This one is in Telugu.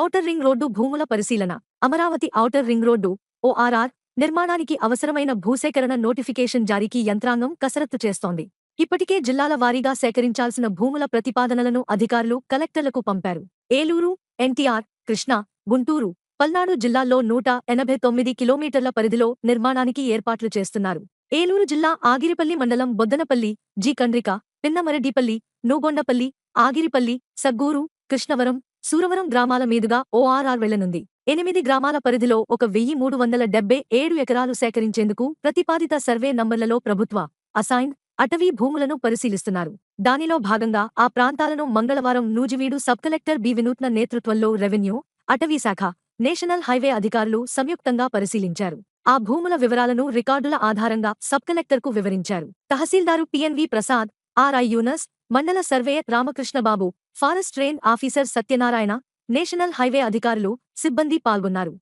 ఔటర్ రింగ్ రోడ్డు భూముల పరిశీలన. Amaravati outer ring road ORR నిర్మాణానికి అవసరమైన భూసేకరణ నోటిఫికేషన్ జారీకి యంత్రాంగం కసరత్తు చేస్తోంది. ఇప్పటికే జిల్లాల వారీగా సేకరించాల్సిన భూముల ప్రతిపాదనలను అధికారులు కలెక్టర్లకు పంపారు. ఏలూరు ఎన్టీఆర్ కృష్ణా గుంటూరు పల్నాడు జిల్లాల్లో నూట ఎనభై తొమ్మిది కిలోమీటర్ల పరిధిలో నిర్మాణానికి ఏర్పాట్లు చేస్తున్నారు. ఏలూరు జిల్లా ఆగిరిపల్లి మండలం బొద్దనపల్లి జి. కండ్రిక పిన్నమరెడ్డిపల్లి నూగొండపల్లి ఆగిరిపల్లి సగ్గూరు కృష్ణవరం సూరవరం గ్రామాల మీదుగా ఓఆర్ఆర్ వెళ్ళనుంది ఎనిమిది గ్రామాల పరిధిలో ఒక వెయ్యి మూడు వందల డెబ్బై ఏడు ఎకరాలు సేకరించేందుకు ప్రతిపాదిత సర్వే నంబర్లలో ప్రభుత్వ అసైన్ అటవీ భూములను పరిశీలిస్తున్నారు. దానిలో భాగంగా ఆ ప్రాంతాలను మంగళవారం నూజివీడు సబ్ కలెక్టర్ బి వినూత్న నేతృత్వంలో రెవెన్యూ అటవీ శాఖ నేషనల్ హైవే అధికారులు సంయుక్తంగా పరిశీలించారు. ఆ భూముల వివరాలను రికార్డుల ఆధారంగా సబ్ కలెక్టర్కు వివరించారు. తహసీల్దారు పిఎన్వి ప్రసాద్ ఆర్ఐ యూనస్ మండల surveyor Ramakrishnababu forest range officer Satyanarayana national highway అధికారులు సిబ్బంది పాల్గొన్నారు.